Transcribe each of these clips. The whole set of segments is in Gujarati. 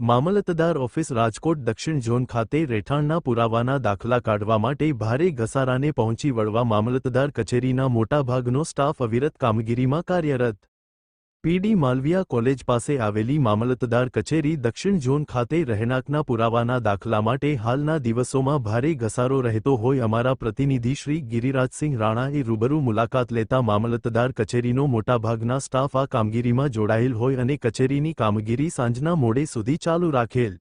મામલતદાર ઓફિસ રાજકોટ દક્ષિણ ઝોન ખાતે રહેઠાણના પુરાવાના દાખલા કાઢવા માટે ભારે ઘસારાને પહોંચી વળવા મામલતદાર કચેરીના મોટાભાગનો સ્ટાફ અવિરત કામગીરીમાં કાર્યરત. પીડી માલવિયા કોલેજ પાસે આવેલી મામલતદાર કચેરી દક્ષિણ ઝોન ખાતે રહેણાંકના પુરાવાના દાખલા માટે હાલના દિવસોમાં ભારે ઘસારો રહેતો હોય અમારા પ્રતિનિધિ શ્રી ગિરિરાજસિંહ રાણાએ રૂબરૂ મુલાકાત લેતા મામલતદાર કચેરીનો મોટાભાગના સ્ટાફ આ કામગીરીમાં જોડાયેલ હોય અને કચેરીની કામગીરી સાંજના મોડે સુધી ચાલુ રાખેલ.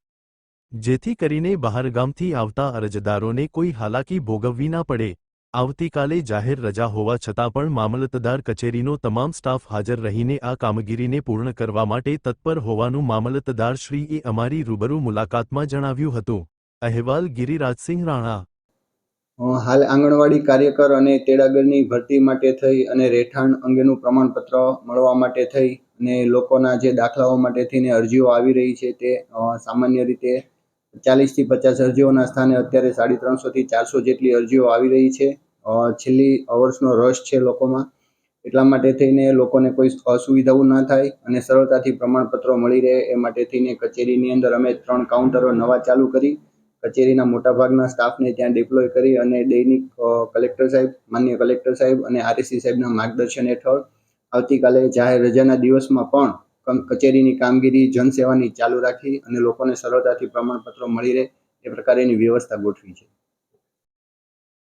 જેથી કરીને બહારગામથી આવતા અરજદારોને કોઈ હાલાકી ભોગવવી ના પડે. આવતીકાલે જાહેર રજા હોવા છતાં પણ મામલતદાર કચેરીનો તમામ સ્ટાફ હાજર રહીને આ કામગીરીને પૂર્ણ કરવા માટે તત્પર હોવાનું મામલતદારશ્રીએ અમારી રૂબરૂ મુલાકાતમાં જણાવ્યું હતું. અહેવાલ ગિરિરાજસિંહ રાણા. હાલ આંગણવાડી કાર્યકર અને તેડાગરની ભરતી માટે થઈ અને રહેઠાણ અંગેનું પ્રમાણપત્ર મળવા માટે થઈ અને લોકોના જે દાખલાઓ માટે થઈને અરજીઓ આવી રહી છે તે સામાન્ય રીતે ચાલીસથી પચાસ અરજીઓના સ્થાને અત્યારે સાડી ત્રણસોથી ચારસો જેટલી અરજીઓ આવી રહી છે. છેલ્લી અવર્સનો રસ છે લોકોમાં. એટલા માટે થઈને લોકોને કોઈ અસુવિધાઓ ના થાય અને સરળતાથી પ્રમાણપત્રો મળી રહે. એ માટે થઈને કચેરીની અંદર અમે ત્રણ કાઉન્ટરો નવા ચાલુ કરી, કચેરીના મોટાભાગના સ્ટાફને ત્યાં ડિપ્લોય કરી અને દૈનિક કલેક્ટર સાહેબ, માન્ય કલેક્ટર સાહેબ અને આરએસી સાહેબના માર્ગદર્શન હેઠળ આવતીકાલે જાહેર રજાના દિવસમાં પણ કચેરીની કામગીરી જનસેવાની ચાલુ રાખી અને લોકોને સરળતાથી પ્રમાણપત્રો મળી રહે. એ પ્રકારેની વ્યવસ્થા ગોઠવી છે.